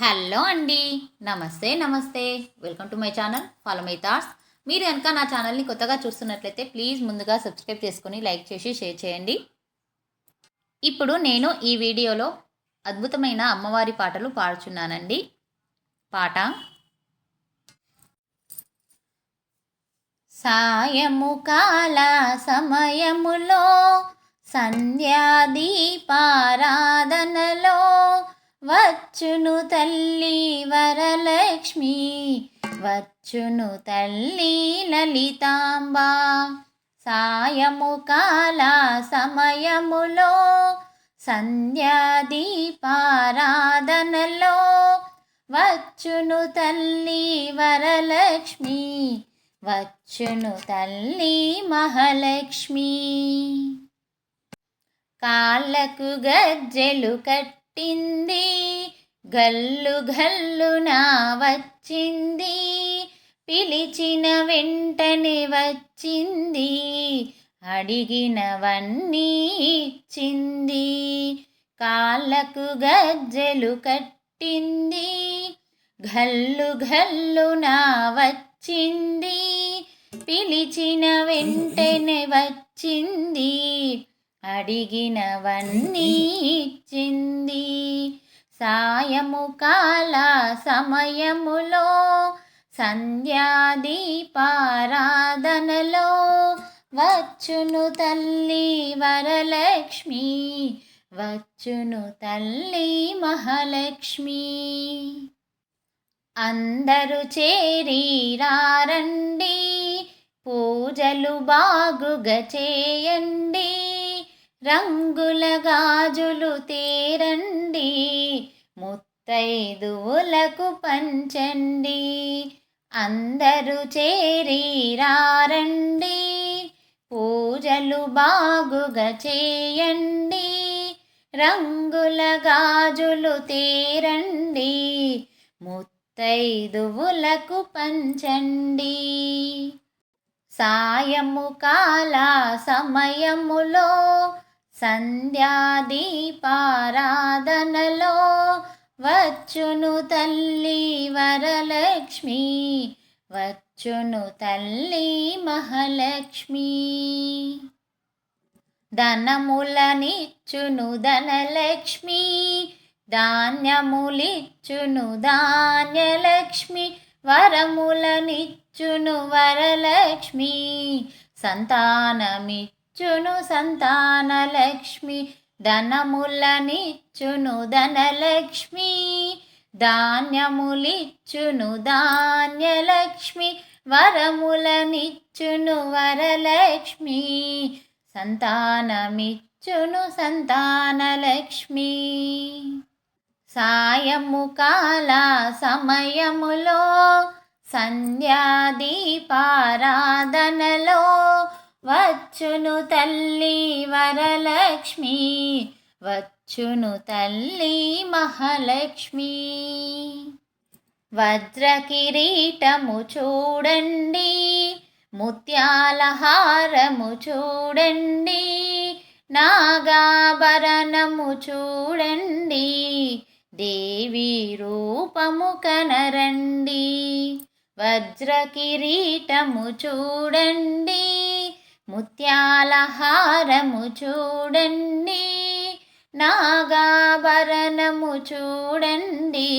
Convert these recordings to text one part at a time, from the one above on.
Hello అండి. నమస్తే నమస్తే. Welcome to my channel follow my thoughts. మీరు కనుక నా ఛానల్ని కొత్తగా చూస్తున్నట్లయితే ప్లీజ్ ముందుగా సబ్స్క్రైబ్ చేసుకుని లైక్ చేసి షేర్ చేయండి. ఇప్పుడు నేను ఈ వీడియోలో అద్భుతమైన అమ్మవారి పాటలు పాడుచున్నానండి. పాట సాయము కాల సమయములో సంధ్యాదీపారాధనలో వచ్చును తల్లి వరలక్ష్మి వచ్చును తల్లి లలితాంబ. సాయము కాల సమయములో సంధ్యాదీపారాధనలో వచ్చును తల్లి వరలక్ష్మి వచ్చును తల్లి మహాలక్ష్మి. కాళ్ళకు గజ్జెలు కట్టింది గల్లు గల్లున వచ్చింది. పిలిచిన వెంటనే వచ్చింది. అడిగినవన్నీ ఇచ్చింది. కాళ్ళకు గజ్జెలు కట్టింది. గల్లు గల్లున వచ్చింది. పిలిచిన వెంటనే వచ్చింది. అడిగినవన్నీ ఇచ్చింది. సాయము కాల సమయములో సంధ్యాదీపారాధనలో వచ్చును తల్లి వరలక్ష్మి వచ్చును తల్లి మహాలక్ష్మి. అందరూ చేరి రారండి పూజలు బాగుగా చేయండి. రంగుల గాజులు తీరండి ముత్తైదువులకు పంచండి అందరూ చేరి రారండి పూజలు బాగుగా చేయండి రంగుల గాజులు తీరండి ముత్తైదువులకు పంచండి. సాయము కాల సమయములో సంధ్యాదీపారాధనలో వచ్చును తల్లి వరలక్ష్మి వచ్చును తల్లి మహాలక్ష్మి. ధనములనిచ్చును ధనలక్ష్మి ధాన్యములిచ్చును ధాన్యలక్ష్మి వరములనిచ్చును వరలక్ష్మి. సంతానమిచ్చును సంతానలక్ష్మి ధనములనిచ్చును ధనలక్ష్మి ధాన్యములిచ్చును ధాన్యలక్ష్మి వరములనిచ్చును వరలక్ష్మి సంతానమిచ్చును సంతానలక్ష్మి. సాయము కాల సమయములో సంధ్యాదీపారాధనలో వచ్చును తల్లి వరలక్ష్మి వచ్చును తల్లి మహాలక్ష్మి. వజ్రకిరీటము చూడండి ముత్యాల హారము చూడండి నాగాభరణము చూడండి దేవి రూపము కనరండి. వజ్రకిరీటము చూడండి ముత్యాల హారము చూడండి నాగాభరణము చూడండి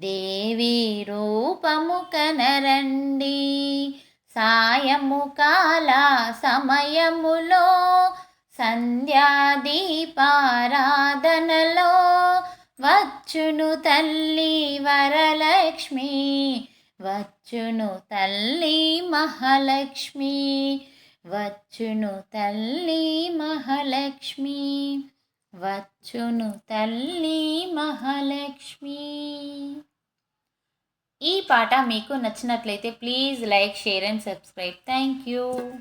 దేవి రూపము కనరండి. సాయము కాల సమయములో సంధ్యాదీపారాధనలో వచ్చును తల్లి వరలక్ష్మి వచ్చును తల్లి మహాలక్ష్మి. వచ్చును తల్లి మహాలక్ష్మి. వచ్చును తల్లి మహాలక్ష్మి. ఈ పాట మీకు నచ్చినట్లయితే please like share and subscribe. Thank you.